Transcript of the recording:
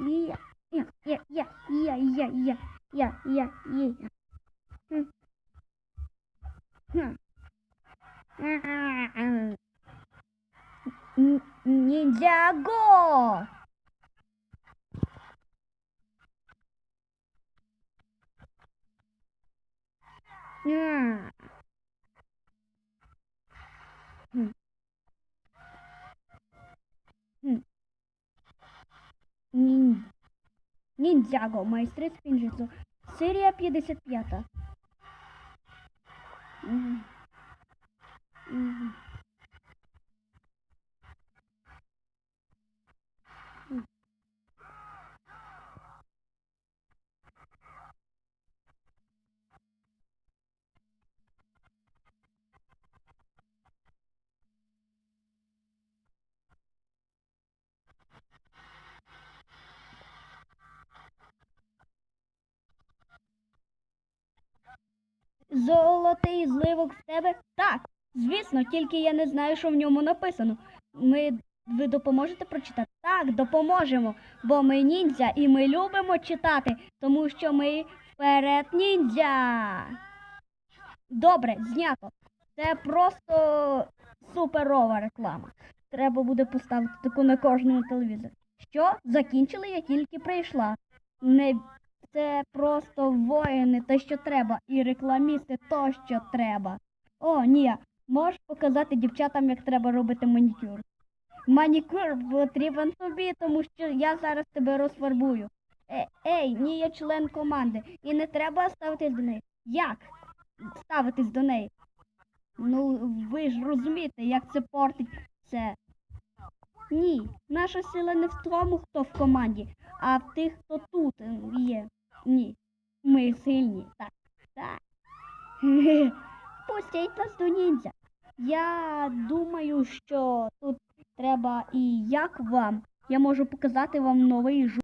咿呀呀呀呀咿呀呀呀呀呀咿呀，嗯，哼，嗯，你你家狗。嗯，嗯。Nin Ninjago, Maestreți Pinjutsu, seria 55. Mm. Золотий зливок в тебе? Так, звісно, тільки я не знаю, що в ньому написано. Ми, ви допоможете прочитати? Так, допоможемо, бо ми ніндзя і ми любимо читати, тому що ми вперед ніндзя. Добре, знято. Це просто суперова реклама. Треба буде поставити таку на кожному телевізорі. Що? Закінчили, я тільки прийшла. Не це просто воїни, те, що треба, і рекламісти то, що треба. О, ні, можеш показати дівчатам, як треба робити манікюр. Манікюр потрібен тобі, тому що я зараз тебе розфарбую. Е, ей, ні, я член команди, і не треба ставитись до неї. Як ставитись до неї? Ну, ви ж розумієте, як це портить все. Ні, наша сила не в тому, хто в команді, а в тих, хто тут е, є. Ми сильні. Так. Так. Пустіть нас до ніндзя. Я думаю, що тут треба і як вам. Я можу показати вам новий жу.